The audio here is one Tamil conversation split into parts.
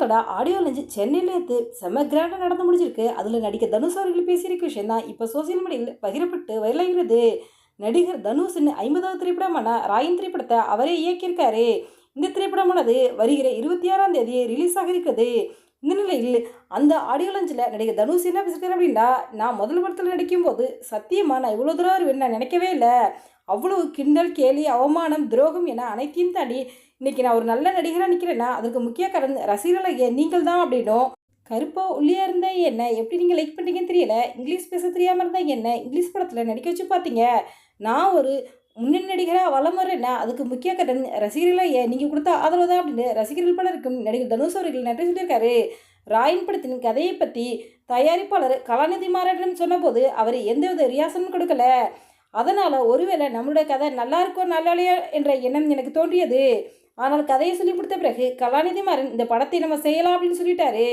படத்தோட ஆடியோ லஞ்சு சென்னையில் எடுத்து செம்ம கிராண்டாக நடந்து முடிஞ்சிருக்கு. அதில் நடிக்க தனுஷ் அவர்கள் பேசியிருக்க விஷயம் தான் இப்போ சோசியல் மீடியாவில் பகிரப்பட்டு வைரலாகிறது. நடிகர் தனுஷின் ஐம்பதாவது திரைப்படமான ராயன் திரைப்படத்தை அவரே இயக்கியிருக்காரு. இந்த திரைப்படமானது வருகிற இருபத்தி ஆறாம் தேதி ரிலீஸ் ஆக இருக்கிறது. இந்த நிலையில் அந்த ஆடியோ லஞ்சில் நடிகர் தனுஷ் என்ன பேசியிருக்காரு அப்படின்னா நான் முதல் படத்தில் நடிக்கும்போது சத்தியமாக நான் இவ்வளோ தூரம் வருவேன் நான் நினைக்கவே இல்லை. அவ்வளவு கிண்டல் கேலி அவமானம் துரோகம் என அனைத்தையும் தாண்டி இன்றைக்கி நான் ஒரு நல்ல நடிகராக நிற்கிறேன்னா அதுக்கு முக்கிய காரணம் ரசிகர்களை நீங்கள் தான் அப்படின்னும். கருப்பாக ஒல்லியா இருந்தால் என்ன? எப்படி நீங்கள் லைக் பண்ணுறீங்கன்னு தெரியல. இங்கிலீஷ் பேச தெரியாமல் இருந்தால் என்ன? இங்கிலீஷ் படத்தில் நடிக்க வச்சு பார்த்தீங்க நான் ஒரு முன்னணி நடிகராக வளம் வரேன்னா அதுக்கு முக்கிய கடன் ரசிகர்கள் ஏன் நீங்கள் கொடுத்த ஆதரவு தான் அப்படின்னு ரசிகர்கள் பலருக்கும் நடிகர் தனுஷ் அவர்கள் நன்றி சொல்லியிருக்காரு. ராயன் படத்தின் கதையை பற்றி தயாரிப்பாளர் கலாநிதி மாறாட்டம் சொன்னபோது அவர் எந்தவித ரியாசனும் கொடுக்கல. அதனால் ஒருவேளை நம்மளுடைய கதை நல்லா இருக்கோ நல்லாலையோ என்ற எண்ணம் எனக்கு தோன்றியது. ஆனால் கதையை சொல்லி கொடுத்த பிறகு கலாநிதி மாறன் இந்த படத்தை நம்ம செய்யலாம் அப்படின்னு சொல்லிட்டாரு.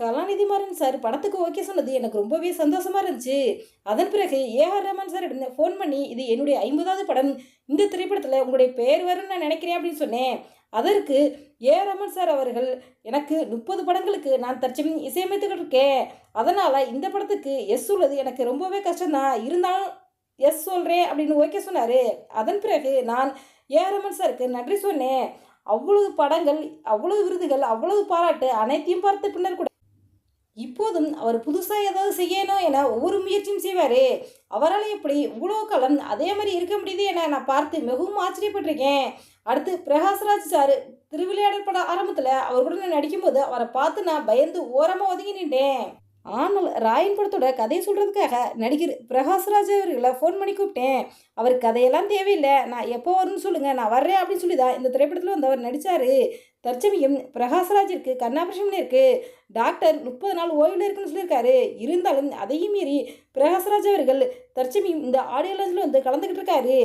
கலாநிதி மாறன் சார் படத்துக்கு ஓகே சொன்னது எனக்கு ரொம்பவே சந்தோஷமாக இருந்துச்சு. அதன் பிறகு ஏஆர் ரஹ்மான் சார் ஃபோன் பண்ணி இது என்னுடைய ஐம்பதாவது படம். இந்த திரைப்படத்தில் உங்களுடைய பெயர் வரும்னு நான் நினைக்கிறேன் அப்படின்னு சொன்னேன். அதற்கு ஏ ரமன் சார் அவர்கள் எனக்கு முப்பது படங்களுக்கு நான் தற்சமயம் இசையமைத்துக்கிட்டு இருக்கேன். அதனால் இந்த படத்துக்கு எஸ் உள்ளது எனக்கு ரொம்பவே கஷ்டம்தான். இருந்தாலும் எஸ் சொல்கிறேன் அப்படின்னு ஓகே சொன்னார். அதன் பிறகு நான் ஏ ரமன் சாருக்கு நன்றி சொன்னேன். அவ்வளவு படங்கள் அவ்வளவு விருதுகள் அவ்வளவு பாராட்டு அனைத்தையும் பார்த்த பின்னர் கூட இப்போதும் அவர் புதுசாக ஏதாவது செய்யணும் என ஒவ்வொரு முயற்சியும் செய்வார். அவரால் எப்படி இவ்வளோ காலம் அதே மாதிரி இருக்க முடியுது என நான் பார்த்து மிகவும் ஆச்சரியப்பட்டிருக்கேன். அடுத்து பிரகாஷ்ராஜ் சார் திருவிளையாடல் பட ஆரம்பத்தில் அவர் கூட நான் நடிக்கும்போது அவரை பார்த்து நான் பயந்து ஓரமாக ஒதுங்கி நின்றேன். ஆனால் ராயன் படத்தோட கதையை சொல்கிறதுக்காக நடிகர் பிரகாஷ்ராஜ் அவர்களை ஃபோன் பண்ணி கூப்பிட்டேன். அவர் கதையெல்லாம் தேவையில்லை. நான் எப்போ வரும்னு சொல்லுங்கள் நான் வர்றேன் அப்படின்னு சொல்லி தான் இந்த திரைப்படத்தில் வந்து அவர் நடித்தார் தற்சமயம் பிரகாஷ்ராஜிற்கு கண்ணாபரேஷன் இருக்குது டாக்டர் முப்பது நாள் ஓய்வில் இருக்குன்னு சொல்லியிருக்காரு. இருந்தாலும் அதையும் மீறி பிரகாஷ்ராஜ் அவர்கள் தற்சமயம் இந்த ஆடியோ லாஞ்சில் வந்து கலந்துக்கிட்டு இருக்காரு.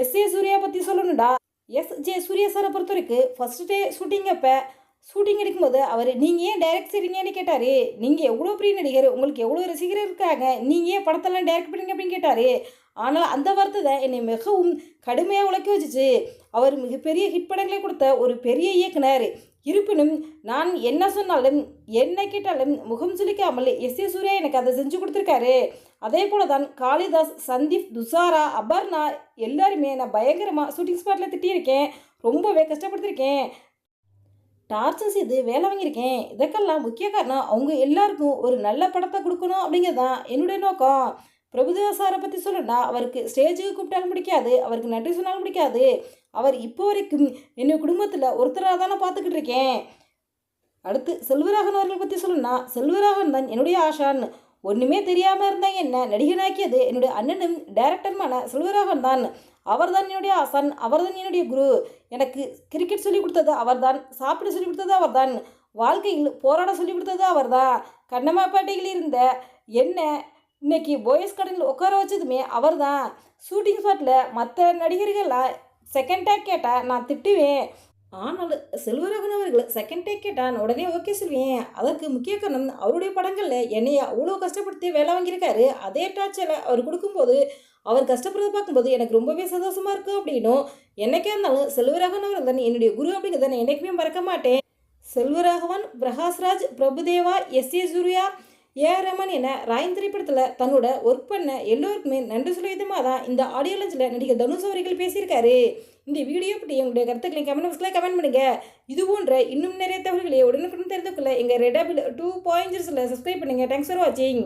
எஸ் ஏ சூர்யா பற்றி சொல்லணும்டா. எஸ் ஜே சூர்யா சாரை பொறுத்த வரைக்கும் ஃபஸ்ட்டு டே ஷூட்டிங் அப்போ ஷூட்டிங் எடுக்கும்போது அவர் நீங்கள் ஏன் டைரக்ட் செய்றீங்கன்னு கேட்டார். நீங்கள் எவ்வளோ பெரிய நடிகர் உங்களுக்கு எவ்வளோ ரசிகர் இருக்காங்க நீங்கள் ஏன் படத்தெல்லாம் டைரக்ட் பண்ணீங்க? அப்படின்னு கேட்டார். ஆனால் அந்த வார்த்தை தான் என்னை மிகவும் கடுமையாக உழைக்க வச்சுச்சு. அவர் மிகப்பெரிய ஹிட் படங்களை கொடுத்த ஒரு பெரிய இயக்குனர். இருப்பினும் நான் என்ன சொன்னாலும் என்ன கேட்டாலும் முகம் சுளிக்காமல் எஸ். ஏ. சூர்யா எனக்கு அதை செஞ்சு கொடுத்துருக்காரு. அதே போல தான் காளிதாஸ் சந்தீப் துஷாரா அபர்ணா எல்லாருமே நான் பயங்கரமாக ஷூட்டிங் ஸ்பாட்டில் திட்டியிருக்கேன். ரொம்பவே கஷ்டப்படுத்திருக்கேன். டார்ச்சர் செய்து வேலை வாங்கியிருக்கேன். இதற்கெல்லாம் முக்கிய காரணம் அவங்க எல்லாருக்கும் ஒரு நல்ல படத்தை கொடுக்கணும் அப்படிங்கிறது தான் என்னுடைய நோக்கம். பிரபுதேவா சாரை பற்றி சொல்லணும்னா அவருக்கு ஸ்டேஜுக்கு கூப்பிட்டாலும் பிடிக்காது அவருக்கு நன்றி சொன்னாலும் பிடிக்காது. அவர் இப்போ வரைக்கும் என்னுடைய குடும்பத்தில் ஒருத்தராக தானே பார்த்துக்கிட்டு இருக்கேன். அடுத்து செல்வராகன் அவர்கள் பற்றி சொல்லணும்னா செல்வராகன் தான் என்னுடைய ஆஷான் ஒன்றுமே தெரியாமல் இருந்தாங்க என்ன? நடிகனாக்கியது என்னுடைய அண்ணனும் டைரக்டருமான செல்வராகவன் தான். அவர்தான் என்னுடைய சன் அவர்தான் என்னுடைய குரு. எனக்கு கிரிக்கெட் சொல்லிக் கொடுத்தது அவர்தான் சாப்பிட சொல்லிக் கொடுத்தது அவர்தான் வாழ்க்கையில் போராட சொல்லிக் கொடுத்தது அவர்தான். கண்ணம்மாப்பேட்டையில் இருந்த என்ன? இன்னைக்கு போயஸ் கடனில் உட்கார வச்சதுமே அவர் தான் ஷூட்டிங் ஸ்பாட்டில் மற்ற நடிகர்கள்லாம் செகண்ட் டேக் கேட்டால் நான் திட்டுவேன். ஆனால் செல்வராகவன் அவர்கள் செகண்ட் டேக் கேட்டால் நான் உடனே ஓகே சொல்வேன் அதற்கு முக்கிய காரணம் அவருடைய படங்களில் என்னை அவ்வளோ கஷ்டப்படுத்தி வேலை வாங்கியிருக்காரு. அதே டார்ச்சரை அவர் கொடுக்கும்போது அவர் கஷ்டப்படுறத பார்க்கும்போது எனக்கு ரொம்பவே சந்தோஷமாக இருக்கும் அப்படின்னும். என்னைக்கா இருந்தாலும் செல்வராகவன் அவர் தான் என்னுடைய குரு அப்படிங்கிறத நான் என்றைக்குமே மறக்க மாட்டேன். Selvaraghavan Prakash Raj Prabhu Deva S A Suriya A R Rahman என ராயன் திரைப்படத்தில் தன்னோட ஒர்க் பண்ண எல்லோருக்குமே நன்றி சொல்ல விதமாக தான் இந்த ஆடியோ லஞ்சில் நடிகர் தனுஷ் அவர்கள் பேசியிருக்காரு. இந்த வீடியோ பற்றி உங்களுடைய கருத்துக்களை கமெண்ட் பாக்ஸில் கமெண்ட் பண்ணுங்க. இது போன்ற இன்னும் நிறைய தகவல்களை உடனுக்குடன் தெரிந்து கொள்ள எங்கள் ரெடபிள் டூ பாயிண்ட்ஸில் சப்ஸ்கிரைப் பண்ணுங்கள் தேங்க்ஸ் ஃபார் வாட்சிங்